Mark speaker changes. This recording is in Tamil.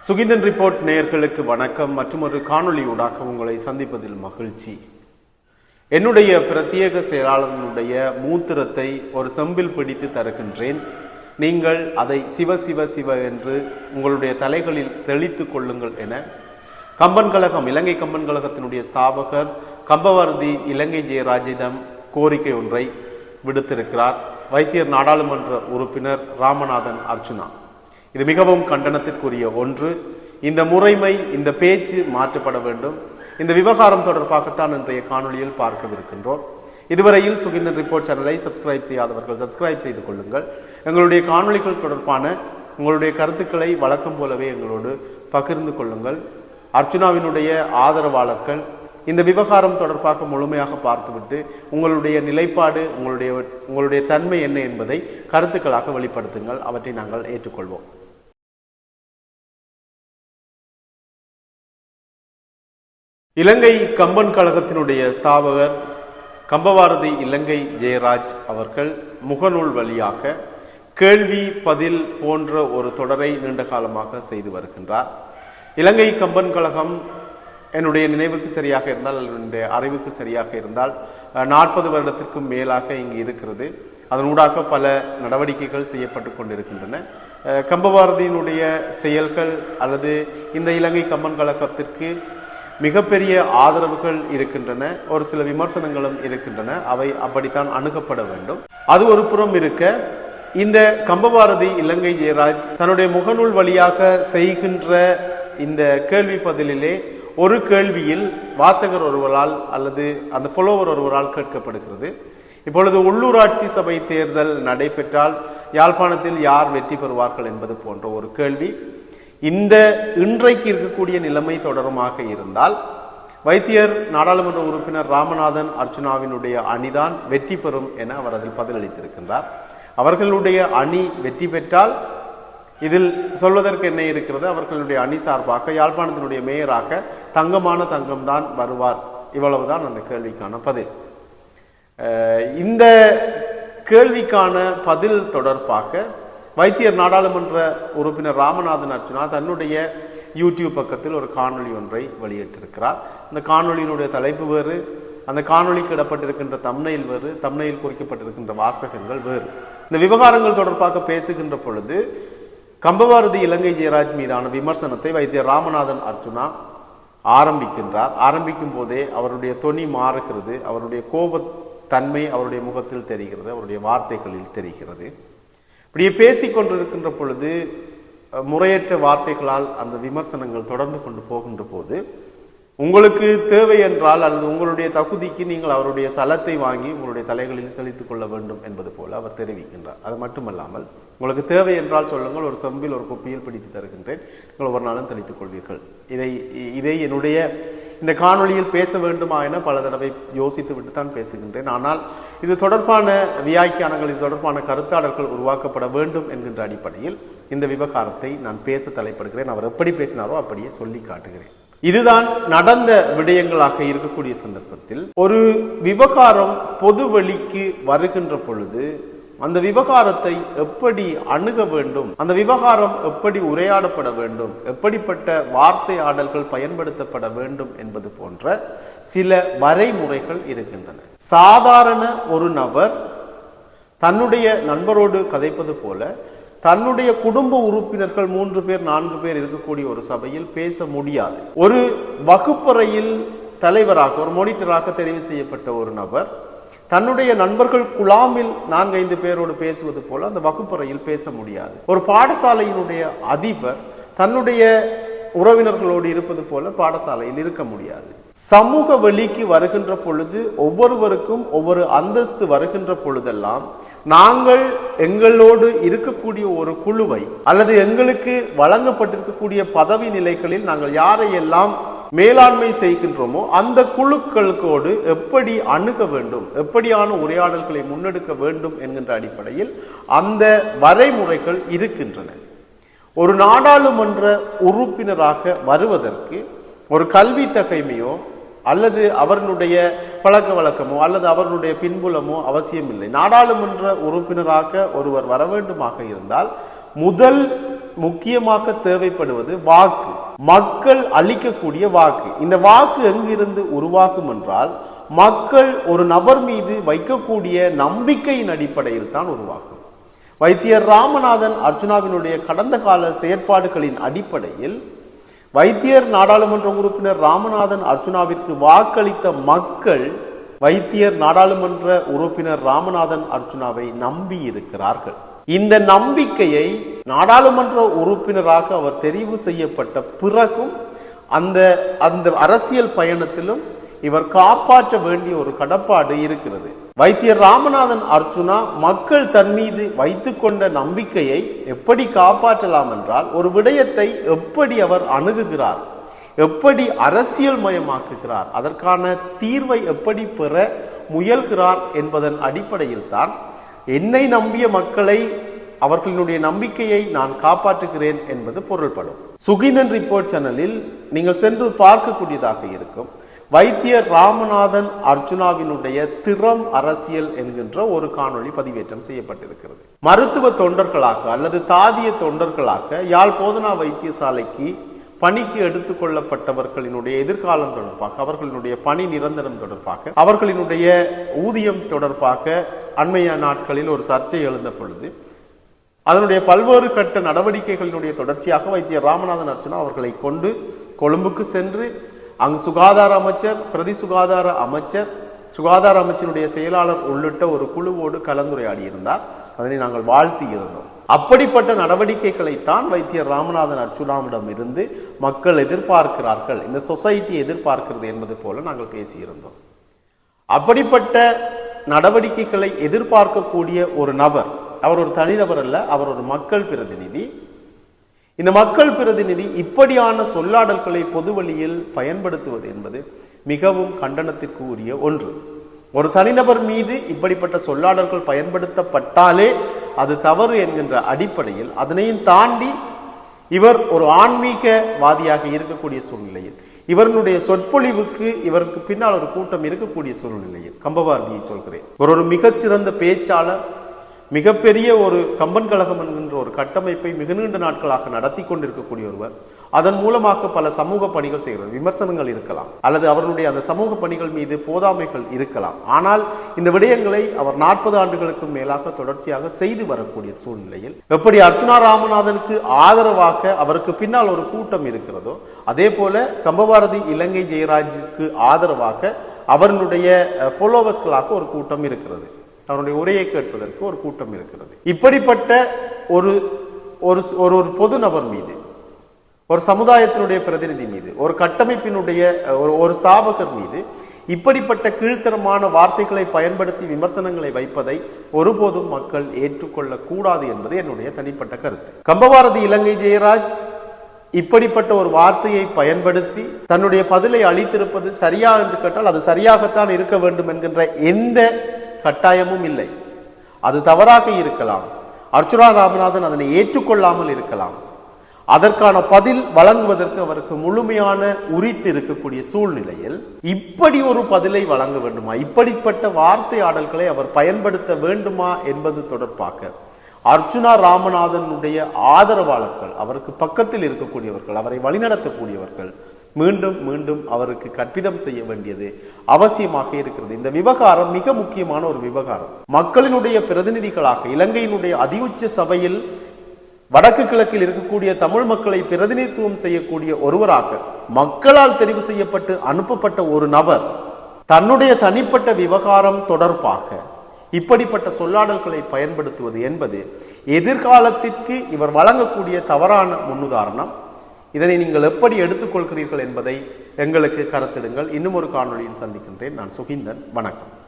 Speaker 1: சுகிந்தன் ரிப்போர்ட் நேயர்களுக்கு வணக்கம். மற்றும் ஒரு காணொளியூடாக உங்களை சந்திப்பதில் மகிழ்ச்சி. என்னுடைய பிரத்யேக செயலாளர்களுடைய மூத்திரத்தை ஒரு செம்பில் பிடித்து தருகின்றேன். நீங்கள் அதை சிவ சிவ சிவ என்று உங்களுடைய தலைகளில் தெளித்துக் கொள்ளுங்கள் என. கம்பன் கழகம் இலங்கை கம்பன் கழகத்தினுடைய ஸ்தாபகர் கம்பவர்தி இலங்கை ஜெயராஜிடம் கோரிக்கை ஒன்றை விடுத்திருக்கிறார். வைத்தியர் நாடாளுமன்ற உறுப்பினர் ராமநாதன் அர்ச்சுனா இது மிகவும் கண்டனத்திற்குரிய ஒன்று. இந்த முறைமை இந்த பேச்சு மாற்றப்பட வேண்டும். இந்த விவகாரம் தொடர்பாகத்தான் இன்றைய காணொளியில் பார்க்கவிருக்கின்றோம். இதுவரையில் சுகிந்தன் ரிப்போர்ட் சேனலை சப்ஸ்கிரைப் செய்யாதவர்கள் சப்ஸ்கிரைப் செய்து கொள்ளுங்கள். எங்களுடைய காணொளிகள் தொடர்பான உங்களுடைய கருத்துக்களை வழக்கம் போலவே எங்களோடு பகிர்ந்து கொள்ளுங்கள். அர்ச்சுனாவினுடைய ஆதரவாளர்கள் இந்த விவகாரம் தொடர்பாக முழுமையாக பார்த்துவிட்டு உங்களுடைய நிலைப்பாடு உங்களுடைய உங்களுடைய தன்மை என்ன என்பதை கருத்துக்களாக வெளிப்படுத்துங்கள். அவற்றை நாங்கள் ஏற்றுக்கொள்வோம். இலங்கை கம்பன் கழகத்தினுடைய ஸ்தாபகர் கம்பவாரதி இலங்கை ஜெயராஜ் அவர்கள் முகநூல் வழியாக கேள்வி பதில் போன்ற ஒரு தொடரை நீண்ட காலமாக செய்து வருகின்றார். இலங்கை கம்பன் கழகம் என்னுடைய நினைவுக்கு சரியாக இருந்தால் என்னுடைய அறிவுக்கு சரியாக இருந்தால் நாற்பது வருடத்திற்கும் மேலாக இங்கு இருக்கிறது. அதனூடாக பல நடவடிக்கைகள் செய்யப்பட்டு கொண்டிருக்கின்றன. கம்பபாரதியினுடைய செயல்கள் அல்லது இந்த இலங்கை கம்பன் கழகத்திற்கு மிகப்பெரிய ஆதரவுகள் இருக்கின்றன ஒரு சில விமர்சனங்களும் இருக்கின்றன அவை அப்படித்தான் அணுகப்பட வேண்டும். அது ஒரு புறம் இருக்க இந்த கம்பபாரதி இலங்கை ஜெயராஜ் தன்னுடைய முகநூல் வழியாக செய்கின்ற இந்த கேள்வி பதிலிலே ஒரு கேள்வியில் வாசகர் ஒருவரால் அல்லது அந்த ஃபாலோவர் ஒருவரால் கேட்கப்படுகிறது. இப்பொழுது உள்ளூராட்சி சபை தேர்தல் நடைபெற்றால் யாழ்ப்பாணத்தில் யார் வெற்றி பெறுவார்கள் என்பது போன்ற ஒரு கேள்வி. இந்த இன்றைக்கு இருக்கக்கூடிய நிலைமை தொடருமாக இருந்தால் வைத்தியர் நாடாளுமன்ற உறுப்பினர் ராமநாதன் அர்ச்சுனாவினுடைய அணிதான் வெற்றி பெறும் என அவர் அதில் பதிலளித்திருக்கின்றார். அவர்களுடைய அணி வெற்றி பெற்றால் இதில் சொல்வதற்கு என்ன இருக்கிறது? அவர்களுடைய அணி சார்பாக யாழ்ப்பாணத்தினுடைய மேயராக தங்கமான தங்கம்தான் வருவார். இவ்வளவுதான் அந்த கேள்விக்கான பதில். இந்த கேள்விக்கான பதில் தொடர்பாக வைத்தியர் நாடாளுமன்ற உறுப்பினர் ராமநாதன் அர்ச்சுனா தன்னுடைய யூடியூப் பக்கத்தில் ஒரு காணொளி ஒன்றை வெளியிட்டிருக்கிறார். அந்த காணொளியினுடைய தலைப்பு வேறு அந்த காணொளிக்கு இடப்பட்டிருக்கின்ற தம்னையில் வேறு தம்னையில் குறிக்கப்பட்டிருக்கின்ற வாசகங்கள் வேறு. இந்த விவகாரங்கள் தொடர்பாக பேசுகின்ற பொழுது கம்பபாரதி இலங்கை ஜெயராஜ் மீதான விமர்சனத்தை வைத்தியர் ராமநாதன் அர்ச்சுனா ஆரம்பிக்கின்றார். ஆரம்பிக்கும் போதே அவருடைய தொனி மாறுகிறது அவருடைய கோபத்தன்மை அவருடைய முகத்தில் தெரிகிறது அவருடைய வார்த்தைகளில் தெரிகிறது. இப்படியே பேசி கொண்டிருக்கின்ற பொழுது முறையற்ற வார்த்தைகளால் அந்த விமர்சனங்கள் தொடர்ந்து கொண்டு போகின்ற போது உங்களுக்கு தேவை என்றால் அல்லது உங்களுடைய தகுதிக்கு நீங்கள் அவருடைய சலத்தை வாங்கி உங்களுடைய தலைகளில் தெளித்து கொள்ள வேண்டும் என்பது போல அவர் தெரிவிக்கின்றார். அது மட்டுமல்லாமல் உங்களுக்கு தேவை என்றால் சொல்லுங்கள் ஒரு செம்பில் ஒரு குப்பியில் பிடித்து தருகின்றேன் நீங்கள் ஒரு நாளும் தெளித்துக் கொள்வீர்கள். இதை இதை என்னுடைய இந்த காணொளியில் பேச வேண்டுமா என பல தடவை யோசித்து விட்டு தான் பேசுகின்றேன். ஆனால் இது தொடர்பான வியாக்கியானங்கள் இது தொடர்பான கருத்தாடல்கள் உருவாக்கப்பட வேண்டும் என்கின்ற அடிப்படையில் இந்த விவகாரத்தை நான் பேச தலைப்படுகிறேன். அவர் எப்படி பேசினாரோ அப்படியே சொல்லி காட்டுகிறேன். இதுதான் நடந்த விடயங்களாக இருக்கக்கூடிய சந்தர்ப்பத்தில் ஒரு விவகாரம் பொது வழிக்கு வருகின்ற பொழுது அந்த விவகாரத்தை எப்படி அணுக வேண்டும்? அந்த விவகாரம் எப்படி உரையாடப்பட வேண்டும்? எப்படிப்பட்ட வார்த்தை ஆடல்கள் பயன்படுத்தப்பட வேண்டும் என்பது போன்ற சில வரைமுறைகள் இருக்கின்றன. சாதாரண ஒரு நபர் தன்னுடைய நண்பரோடு கதைப்பது போல தன்னுடைய குடும்ப உறுப்பினர்கள் மூன்று பேர் நான்கு பேர் இருக்கக்கூடிய ஒரு சபையில் பேச முடியாது. ஒரு வகுப்பறையில் தலைவராக ஒரு மோனிட்டராக தெரிவு செய்யப்பட்ட ஒரு நபர் தன்னுடைய நண்பர்கள் குழாமில் நான்கைந்து பேரோடு பேசுவது போல அந்த வகுப்பறையில் பேச முடியாது. ஒரு பாடசாலையினுடைய அதிபர் தன்னுடைய உறவினர்களோடு இருப்பது போல பாடசாலையில் இருக்க முடியாது. சமூக வெளிக்கு வருகின்ற பொழுது ஒவ்வொருவருக்கும் ஒவ்வொரு அந்தஸ்து வருகின்ற பொழுதெல்லாம் நாங்கள் எங்களோடு இருக்கக்கூடிய ஒரு குழுவை அல்லது எங்களுக்கு வழங்கப்பட்டிருக்கக்கூடிய பதவி நிலைகளில் நாங்கள் யாரையெல்லாம் மேலாண்மை செய்கின்றோமோ அந்த குழுக்களுக்கோடு எப்படி அணுக வேண்டும் எப்படியான உரையாடல்களை முன்னெடுக்க வேண்டும் என்கின்ற அடிப்படையில் அந்த வரைமுறைகள் இருக்கின்றன. ஒரு நாடாளுமன்ற உறுப்பினராக வருவதற்கு ஒரு கல்வி தகைமையோ அல்லது அவர்களுடைய பழக்க வழக்கமோ அல்லது அவர்களுடைய பின்புலமோ அவசியமில்லை. நாடாளுமன்ற உறுப்பினராக ஒருவர் வர வேண்டுமாக இருந்தால் முதல் முக்கியமாக தேவைப்படுவது வாக்கு. மக்கள் அளிக்கக்கூடிய வாக்கு. இந்த வாக்கு எங்கிருந்து உருவாக்கும் என்றால் மக்கள் ஒரு நபர் மீது வைக்கக்கூடிய நம்பிக்கையின் அடிப்படையில் தான் உருவாக்கும். வைத்தியர் ராமநாதன் அர்ஜுனாவினுடைய கடந்த கால செயற்பாடுகளின் அடிப்படையில் வைத்தியர் நாடாளுமன்ற உறுப்பினர் ராமநாதன் அர்ஜுனாவிற்கு வாக்களித்த மக்கள் வைத்தியர் நாடாளுமன்ற உறுப்பினர் ராமநாதன் அர்ஜுனாவை நம்பி இருக்கிறார்கள் இந்த நம்பிக்கையை நாடாளுமன்ற உறுப்பினராக அவர் தெரிவு செய்யப்பட்ட பிறகும் அந்த அந்த அரசியல் பயணத்திலும் இவர் காப்பாற்ற வேண்டிய ஒரு கடப்பாடு இருக்கிறது. வைத்தியர் ராமநாதன் அர்ச்சுனா மக்கள் தன் மீது வைத்துக்கொண்ட நம்பிக்கையை எப்படி காப்பாற்றலாம் என்றால் ஒரு விடயத்தை எப்படி அவர் அணுகுகிறார் எப்படி அரசியல் மயமாக்குகிறார் அதற்கான தீர்வை எப்படி பெற முயல்கிறார் என்பதன் அடிப்படையில் தான் என்னை நம்பிய மக்களை அவர்களினுடைய நம்பிக்கையை நான் காப்பாற்றுகிறேன் என்பது பொருள்படும். சுகிந்தன் ரிப்போர்ட் சேனலில் நீங்கள் சென்று பார்க்கக்கூடியதாக இருக்கும். வைத்தியர் ராமநாதன் அர்ஜுனாவினுடைய திறம் அரசியல் என்கின்ற ஒரு காணொளி பதிவேற்றம் செய்யப்பட்டிருக்கிறது. மருத்துவ தொண்டர்களாக அல்லது தாதிய தொண்டர்களாக யாழ் போதனா வைத்தியசாலைக்கு பணிக்கு எடுத்துக்கொள்ளப்பட்டவர்களினுடைய எதிர்காலம் தொடர்பாக அவர்களினுடைய பணி நிரந்தரம் தொடர்பாக அவர்களினுடைய ஊதியம் தொடர்பாக அண்மைய நாட்களில் ஒரு சர்ச்சை எழுந்த பொழுது அதனுடைய பல்வேறு கட்ட நடவடிக்கைகளினுடைய தொடர்ச்சியாக வைத்திய ராமநாதன் அர்ச்சனா அவர்களை கொண்டு கொழும்புக்கு சென்று அங்கு சுகாதார அமைச்சர் பிரதி சுகாதார அமைச்சர் சுகாதார அமைச்சருடைய செயலாளர் உள்ளிட்ட ஒரு குழுவோடு கலந்துரையாடி இருந்தார் அதனை நாங்கள் வாழ்த்தி இருந்தோம் அப்படிப்பட்ட நடவடிக்கைகளைத்தான் வைத்தியர் ராமநாதன் அர்ச்சுனாவிடம் இருந்து மக்கள் எதிர்பார்க்கிறார்கள். இந்த சொசைட்டி எதிர்பார்க்கிறது என்பது போல நாங்கள் பேசியிருந்தோம். அப்படிப்பட்ட நடவடிக்கைகளை எதிர்பார்க்கக்கூடிய ஒரு நபர் அவர் ஒரு தனிநபர் அல்ல அவர் ஒரு மக்கள் பிரதிநிதி. இந்த மக்கள் பிரதிநிதி இப்படியான சொல்லாடல்களை பொதுவழியில் பயன்படுத்துவது என்பது மிகவும் கண்டனத்திற்கு உரிய ஒன்று. ஒரு தனிநபர் மீது இப்படிப்பட்ட சொல்லாடல்கள் பயன்படுத்தப்பட்டாலே அது தவறு என்கின்ற அடிப்படையில் அதனையும் தாண்டி இவர் ஒரு ஆன்மீகவாதியாக இருக்கக்கூடிய சூழ்நிலையில் இவர்களுடைய சொற்பொழிவுக்கு இவருக்கு பின்னால் ஒரு கூட்டம் இருக்கக்கூடிய சூழ்நிலையில் கம்பபாரதியை சொல்கிறேன். ஒரு ஒரு மிகச்சிறந்த பேச்சாளர் மிகப்பெரிய ஒரு கம்பன் கழகம் என்கின்ற ஒரு கட்டமைப்பை மிக நீண்ட நாட்களாக நடத்தி கொண்டிருக்கக்கூடிய ஒருவர் அதன் மூலமாக பல சமூக பணிகள் செய்கிறார் விமர்சனங்கள் இருக்கலாம் அல்லது அவர்களுடைய அந்த சமூக பணிகள் மீது போதாமைகள் இருக்கலாம். ஆனால் இந்த விடயங்களை அவர் நாற்பது ஆண்டுகளுக்கும் மேலாக தொடர்ச்சியாக செய்து வரக்கூடிய சூழ்நிலையில் எப்படி அர்ச்சுனா ராமநாதனுக்கு ஆதரவாக அவருக்கு பின்னால் ஒரு கூட்டம் இருக்கிறதோ அதே போல கம்பபாரதி இலங்கை ஜெயராஜுக்கு ஆதரவாக அவர்களுடைய ஃபாலோவர்ஸ்களாக ஒரு கூட்டம் இருக்கிறது. அவருடைய உரையை கேட்பதற்கு ஒரு கூட்டம் இருக்கிறது. இப்படிப்பட்ட ஒரு ஒரு ஒரு ஒரு பொது நபர் மீது ஒரு சமுதாயத்தினுடைய பிரதிநிதி மீது ஒரு கட்டமைப்பினுடைய ஒரு ஒரு ஸ்தாபகர் மீது இப்படிப்பட்ட கீழ்த்தரமான வார்த்தைகளை பயன்படுத்தி விமர்சனங்களை வைப்பதை ஒருபோதும் மக்கள் ஏற்றுக்கொள்ள கூடாது என்பது என்னுடைய தனிப்பட்ட கருத்து. கம்பபாரதி இலங்கை ஜெயராஜ் இப்படிப்பட்ட ஒரு வார்த்தையை பயன்படுத்தி தன்னுடைய பதிலை அளித்திருப்பது சரியா என்று கேட்டால் அது சரியாகத்தான் இருக்க வேண்டும் என்கின்ற எந்த கட்டாயமும் இல்லை. அது தவறாக இருக்கலாம். அர்ச்சுனா ராமநாதன் அதனை ஏற்றுக்கொள்ளாமல் இருக்கலாம். அதற்கான பதில் வழங்குவதற்கு அவருக்கு முழுமையான உரித்து இருக்கக்கூடிய சூழ்நிலையில் இப்படி ஒரு பதிலை வழங்க வேண்டுமா? இப்படிப்பட்ட வார்த்தை ஆடல்களை அவர் பயன்படுத்த வேண்டுமா என்பது தொடர்பாக அர்ச்சுனா ராமநாதனுடைய ஆதரவாளர்கள் அவருக்கு பக்கத்தில் இருக்கக்கூடியவர்கள் அவரை வழிநடத்தக்கூடியவர்கள் மீண்டும் மீண்டும் அவருக்கு கற்பிதம் செய்ய வேண்டியது அவசியமாக இருக்கிறது. இந்த விவகாரம் மிக முக்கியமான ஒரு விவகாரம். மக்களினுடைய பிரதிநிதிகளாக இலங்கையினுடைய அதியுச்ச சபையில் வடக்கு கிழக்கில் இருக்கக்கூடிய தமிழ் மக்களை பிரதிநிதித்துவம் செய்யக்கூடிய ஒருவராக மக்களால் தெரிவு செய்யப்பட்டு அனுப்பப்பட்ட ஒரு நபர் தன்னுடைய தனிப்பட்ட விவகாரம் தொடர்பாக இப்படிப்பட்ட சொல்லாடல்களை பயன்படுத்துவது என்பது எதிர்காலத்திற்கு இவர் வழங்கக்கூடிய தவறான முன்னுதாரணம். இதனை நீங்கள் எப்படி எடுத்துக்கொள்கிறீர்கள் என்பதை எங்களுக்கு கருத்திடுங்கள். இன்னும் ஒரு காணொலியில் சந்திக்கின்றேன். நான் சுகிந்தன். வணக்கம்.